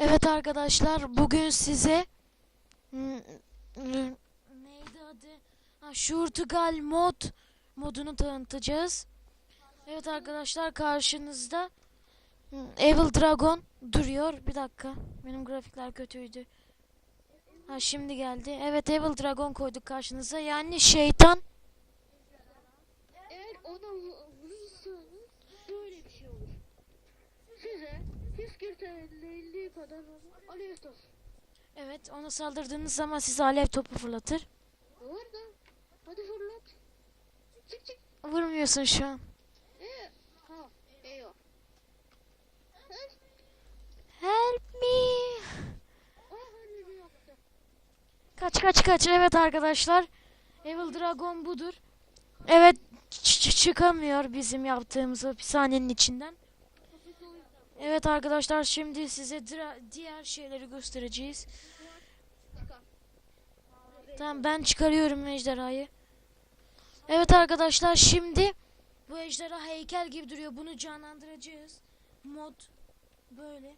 Evet arkadaşlar bugün size neydi adı? Ha, Şurtugal mod modunu tanıtacağız. Evet arkadaşlar karşınızda Evil Dragon duruyor. Bir dakika. Benim grafikler kötüydü. Ha şimdi geldi. Evet Evil Dragon koyduk karşınıza. Yani şeytan. Eğer ona vu- vurursanız böyle bir şey olur. Size hiskirtelliği kadar onu alev topu. Evet ona saldırdığınız zaman size alev topu fırlatır. Var da hadi fırlat. Çık çık. Vurmuyorsun şu an. Ee, ha. Help. Me. Yaptı. Kaç kaç kaç. Evet arkadaşlar. Evil Dragon budur. Evet çıkamıyor bizim yaptığımız hapishanenin içinden. Evet arkadaşlar şimdi size diğer şeyleri göstereceğiz. Tamam ben çıkarıyorum ejderhayı. Evet arkadaşlar şimdi bu ejderha heykel gibi duruyor. Bunu canlandıracağız. Mod böyle.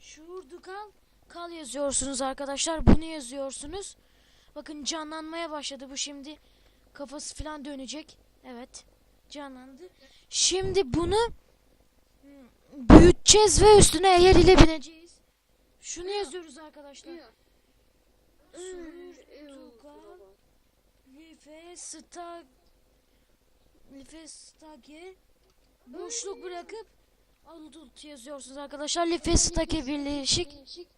Şuurdu kal. Kal yazıyorsunuz arkadaşlar. Bunu yazıyorsunuz. Bakın canlanmaya başladı bu şimdi. Kafası falan dönecek. Evet. Canlandı. Şimdi bunu büyüteceğiz ve üstüne eğer ile bineceğiz. Şunu yazıyoruz arkadaşlar. Diyor. Şuurtukal. Life stag Life stage boşluk bırakıp adult yazıyorsunuz arkadaşlar. Life stage birleşik.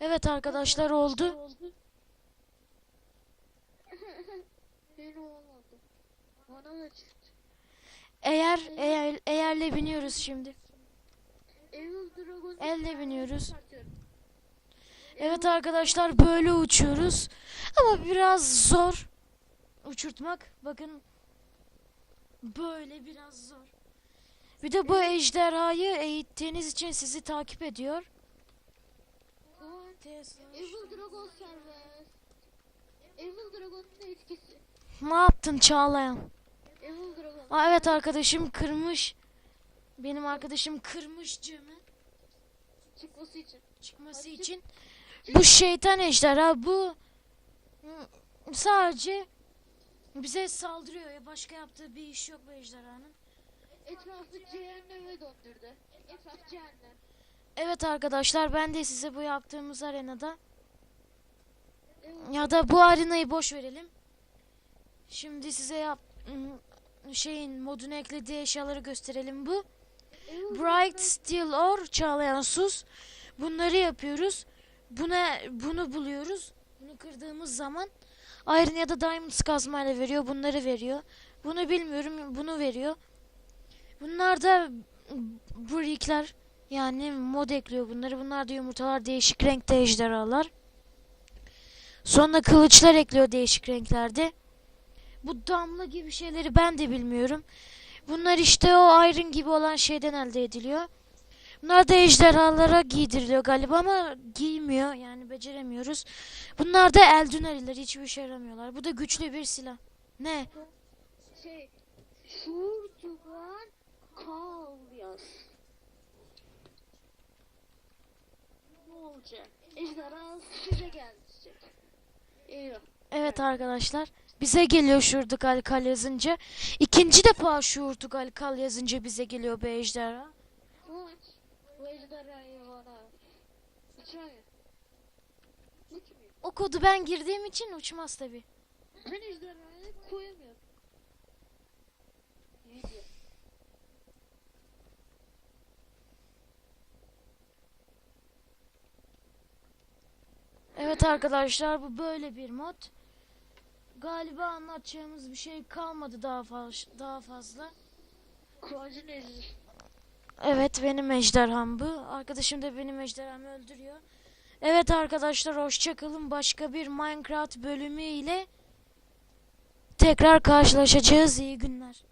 Evet arkadaşlar oldu. Beni olmadı. Bana da çıktı. Eğer eğer eğerle biniyoruz şimdi. Elle biniyoruz. Evet arkadaşlar böyle uçuyoruz. Ama biraz zor uçurtmak. Bakın böyle biraz zor. Bir de bu ejderhayı eğittiğiniz için sizi takip ediyor. Evil Dragon serbest. Evil Dragon'un etkisi. Ne yaptın Çağlayan? Aa, evet arkadaşım kırmış. Benim arkadaşım kırmış camı Çıkması için. çıkması Hadi çık. için. Bu şeytan ejderha bu hmm, sadece bize saldırıyor ya başka yaptığı bir iş yok bu ejderhanın. Etrafı cehenneme döndürdü. Etraf cehennem. Evet arkadaşlar ben de size bu yaptığımız arenada ya da bu arenayı boş verelim. Şimdi size yap hmm, şeyin modunu eklediği eşyaları gösterelim bu. Bright Steel Ore çağlayan sus. Bunları yapıyoruz. Buna bunu buluyoruz. Bunu kırdığımız zaman Iron ya da Diamond kazmayla veriyor. Bunları veriyor. Bunu bilmiyorum. Bunu veriyor. Bunlar da brickler. Yani mod ekliyor bunları. Bunlar da yumurtalar değişik renkte ejderhalar. Sonra kılıçlar ekliyor değişik renklerde. Bu damla gibi şeyleri ben de bilmiyorum. Bunlar işte o iron gibi olan şeyden elde ediliyor. Bunlar da ejderhalara giydiriliyor galiba ama giymiyor yani beceremiyoruz. Bunlar da eldüneriler hiçbir işe yaramıyorlar. Bu da güçlü bir silah. Ne? Şey. Şurdugan Kalyas. Ne olacak? Ejderha size gelecek. Evet arkadaşlar. Bize geliyor şurtukal kal yazınca. İkinci defa şurtukal kal yazınca bize geliyor bu ejderha. O kodu ben girdiğim için uçmaz tabi. Ben ejderhayı koyamıyorum. Evet arkadaşlar bu böyle bir mod. Galiba anlatacağımız bir şey kalmadı daha fazla. Daha fazla. Evet benim ejderham bu. Arkadaşım da benim ejderhamı öldürüyor. Evet arkadaşlar hoşçakalın. Başka bir Minecraft bölümü ile tekrar karşılaşacağız. İyi günler.